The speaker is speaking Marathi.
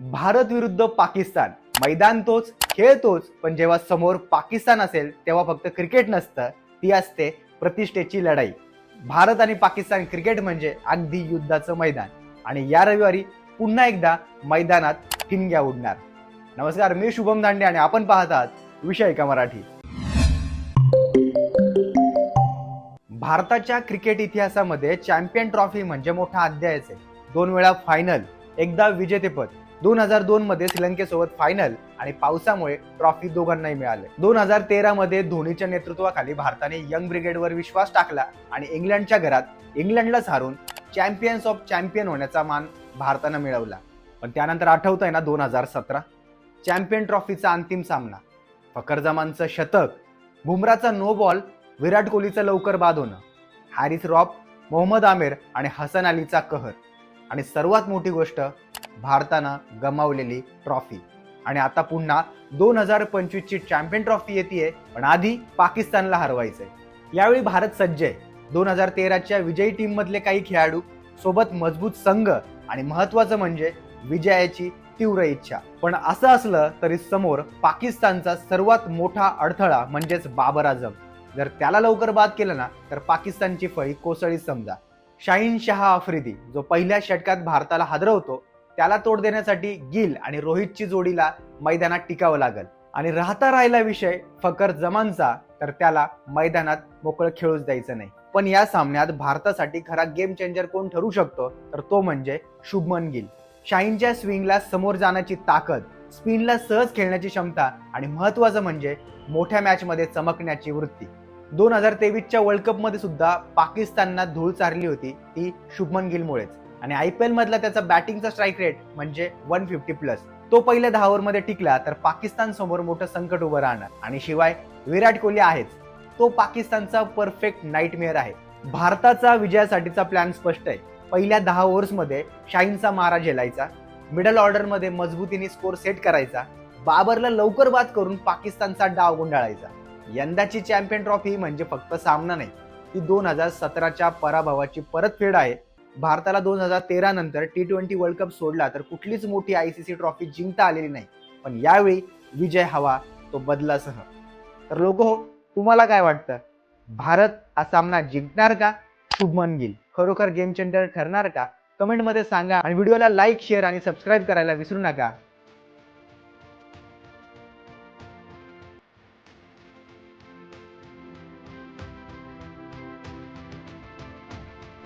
भारत विरुद्ध पाकिस्तान. मैदान तोच खेळ तोच पण जेव्हा समोर पाकिस्तान असेल तेव्हा फक्त क्रिकेट नसतं. ती असते प्रतिष्ठेची लढाई. भारत आणि पाकिस्तान क्रिकेट म्हणजे अगदी युद्धाचं मैदान. आणि या रविवारी पुन्हा एकदा मैदानात ठिणग्या उडणार. नमस्कार मी शुभम दांडे आणि आपण पाहत आहात विषय का मराठी. भारताच्या क्रिकेट इतिहासामध्ये चॅम्पियन ट्रॉफी म्हणजे मोठा अध्यायच आहे. दोन वेळा फायनल एकदा विजेतेपद. दोन हजार दोन मध्ये श्रीलंकेसोबत फायनल आणि पावसामुळे ट्रॉफी दोघांनाही मिळाले. दोन हजार तेरा मध्ये धोनीच्या नेतृत्वाखाली भारताने यंग ब्रिगेडवर विश्वास टाकला आणि इंग्लंडच्या घरात इंग्लंडलाच हारून चॅम्पियन्स ऑफ चॅम्पियन होण्याचा मान भारतानं मिळवला. पण त्यानंतर आठवत आहे ना दोन हजार सतरा? चॅम्पियन ट्रॉफीचा अंतिम सामना. फकर जमानचं शतक बुमराचा नो बॉल विराट कोहलीचं लवकर बाद होणं हॅरिस रॉप मोहम्मद आमिर आणि हसन अलीचा कहर. आणि सर्वात मोठी गोष्ट भारतानं गमावलेली ट्रॉफी. आणि आता पुन्हा दोन हजार पंचवीस ची चॅम्पियन ट्रॉफी येते पण आधी पाकिस्तानला हरवायचंय. यावेळी भारत सज्ज आहे. दोन हजार तेराच्या विजयी टीम मधले काही खेळाडू सोबत मजबूत संघ आणि महत्वाचं म्हणजे विजयाची तीव्र इच्छा. पण असं असलं तरी समोर पाकिस्तानचा सर्वात मोठा अडथळा म्हणजेच बाबर आझम. जर त्याला लवकर बाद केलं ना तर पाकिस्तानची फळी कोसळी समजा. शाहीन शहा आफ्रिदी जो पहिल्या षटकात भारताला हादरवतो त्याला तोड देण्यासाठी गिल आणि रोहितची जोडीला मैदानात टिकावं लागल. आणि राहता राहिला विषय फकर जमानचा तर त्याला मैदानात मोकळं खेळूच द्यायचं नाही. पण या सामन्यात भारतासाठी खरा गेम चेंजर कोण ठरू शकतो? तर तो म्हणजे शुभमन गिल. शाहीनच्या स्विंगला समोर जाण्याची ताकद स्पिनला सहज खेळण्याची क्षमता आणि महत्वाचं म्हणजे मोठ्या मॅचमध्ये चमकण्याची वृत्ती. दोन हजार तेवीसच्या वर्ल्ड कपमध्ये सुद्धा पाकिस्तानना धूळ चारली होती ती शुभमन गिलमुळेच. आणि आय पी एलमधला त्याचा बॅटिंगचा स्ट्राईक रेट म्हणजे वन फिफ्टी प्लस तो पहिल्या दहा ओव्हरमध्ये टिकला तर पाकिस्तान समोर मोठं संकट उभं राहणार. आणि शिवाय विराट कोहली आहेच. तो पाकिस्तानचा परफेक्ट नाईटमेअर आहे. भारताचा विजयासाठीचा प्लॅन स्पष्ट आहे. पहिल्या दहा ओव्हर्समध्ये शाहीनचा मारा झेलायचा. मिडल ऑर्डरमध्ये मजबूतीने स्कोर सेट करायचा. बाबरला लवकर बाद करून पाकिस्तानचा डाव गुंडाळायचा. यंदाची चॅम्पियन ट्रॉफी म्हणजे फक्त सामना नाही ती दोन हजार सतराच्या पराभवाची परतफेड आहे. भारताला दोन हजार तेरा नंतर टी ट्वेंटी वर्ल्ड कप सोडला तर कुठलीच मोठी आय सी सी ट्रॉफी जिंकता आलेली नाही. पण यावेळी विजय हवा तो बदलासह. तर लोक हो तुम्हाला काय वाटतं? भारत हा सामना जिंकणार का? शुभमन गिल. खरोखर गेम चेंजर ठरणार का? कमेंटमध्ये सांगा आणि व्हिडिओला लाईक शेअर आणि सबस्क्राईब करायला विसरू नका.